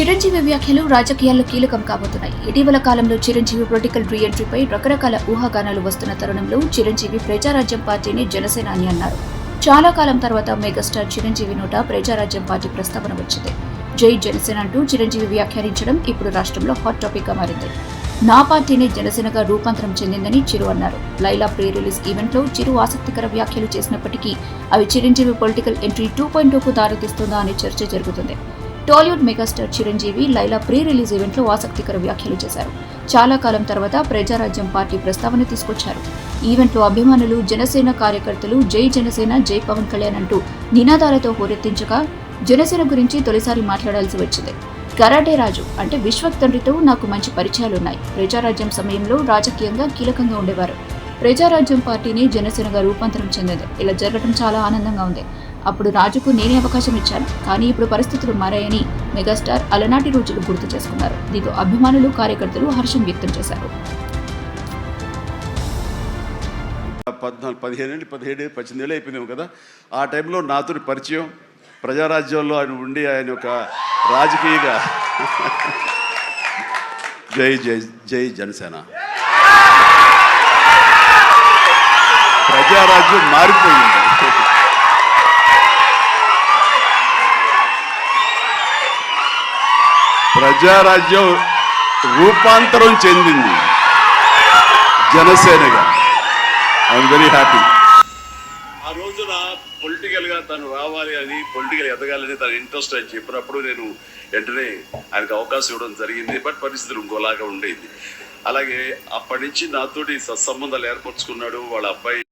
చిరంజీవి వ్యాఖ్యలు రాజకీయాల్లో కీలకం కాబోతున్నాయి. ఇటీవల కాలంలో చిరంజీవి పొలిటికల్ రీ ఎంట్రీపై రకరకాల ఊహాగానాలు వస్తున్న తరుణంలో చిరంజీవి ప్రజారాజ్యం పార్టీని జనసేన అని అన్నారు. చాలా కాలం తర్వాత మెగాస్టార్ చిరంజీవి నోట ప్రజారాజ్యం పార్టీ ప్రస్తావన వచ్చింది. జై జనసేన అంటూ చిరంజీవి వ్యాఖ్యానించడం ఇప్పుడు రాష్ట్రంలో హాట్ టాపిక్గా మారింది. నా పార్టీని జనసేనగా రూపాంతరం చెందిందని చిరు అన్నారు. లైలా ప్రీ రిలీజ్ ఈవెంట్లో చిరు ఆసక్తికర వ్యాఖ్యలు చేసినప్పటికీ అవి Chiranjeevi political entry two point టూకు దారితీస్తుందా అనే చర్చ జరుగుతుంది. Tollywood megastar Chiranjeevi Laila pre release ఈవెంట్లో ఆసక్తికర వ్యాఖ్యలు చేశారు. చాలా కాలం తర్వాత ప్రజారాజ్యం పార్టీ ప్రస్తావన తీసుకొచ్చారు. ఈవెంట్లో అభిమానులు జనసేన కార్యకర్తలు జై జనసేన జై పవన్ కళ్యాణ్ అంటూ నినాదాలతో హోరెత్తించగా జనసేన గురించి తొలిసారి మాట్లాడాల్సి వచ్చింది. కరాటే రాజు అంటే విశ్వక్ తండ్రితో నాకు మంచి పరిచయాలున్నాయి. ప్రజారాజ్యం సమయంలో రాజకీయంగా కీలకంగా ఉండేవారు. ప్రజారాజ్యం పార్టీని జనసేనగా రూపాంతరం చెందింది. ఇలా జరగడం చాలా ఆనందంగా ఉంది. అప్పుడు రాజుకు నేనే అవకాశం ఇచ్చాను. కానీ ఇప్పుడు పరిస్థితులు మారాయని మెగాస్టార్ అలనాటి రోజులు గుర్తు చేసుకున్నారు. దీంతో అభిమానులు కార్యకర్తలు హర్షం వ్యక్తం చేశారు. పద్నాలుగు పదిహేను పదిహేడు పద్దెనిమిది ఏళ్ళు అయిపోయిందేమో కదా. ఆ టైంలో నాతో పరిచయం ప్రజారాజ్యంలో ఆయన ఉండి ఆయన ఒక రాజకీయగా. జై జై జై జనసేన. ప్రజారాజ్యం మారిపోయింది. ప్రజారాజ్యం రూపాంతరం చెందింది. జనసేనగా. ఐఎమ్ వెరీ హ్యాపీ ఆ రోజున పొలిటికల్గా తను రావాలి అని పొలిటికల్ ఎదగాలని తన ఇంట్రెస్ట్ అని చెప్పినప్పుడు నేను వెంటనే ఆయనకు అవకాశం ఇవ్వడం జరిగింది. బట్ పరిస్థితులు ఇంకోలాగా ఉండేది. అలాగే అప్పటి నుంచి నాతోటి సత్సంబంధాలు ఏర్పరచుకున్నాడు వాళ్ళ అబ్బాయి.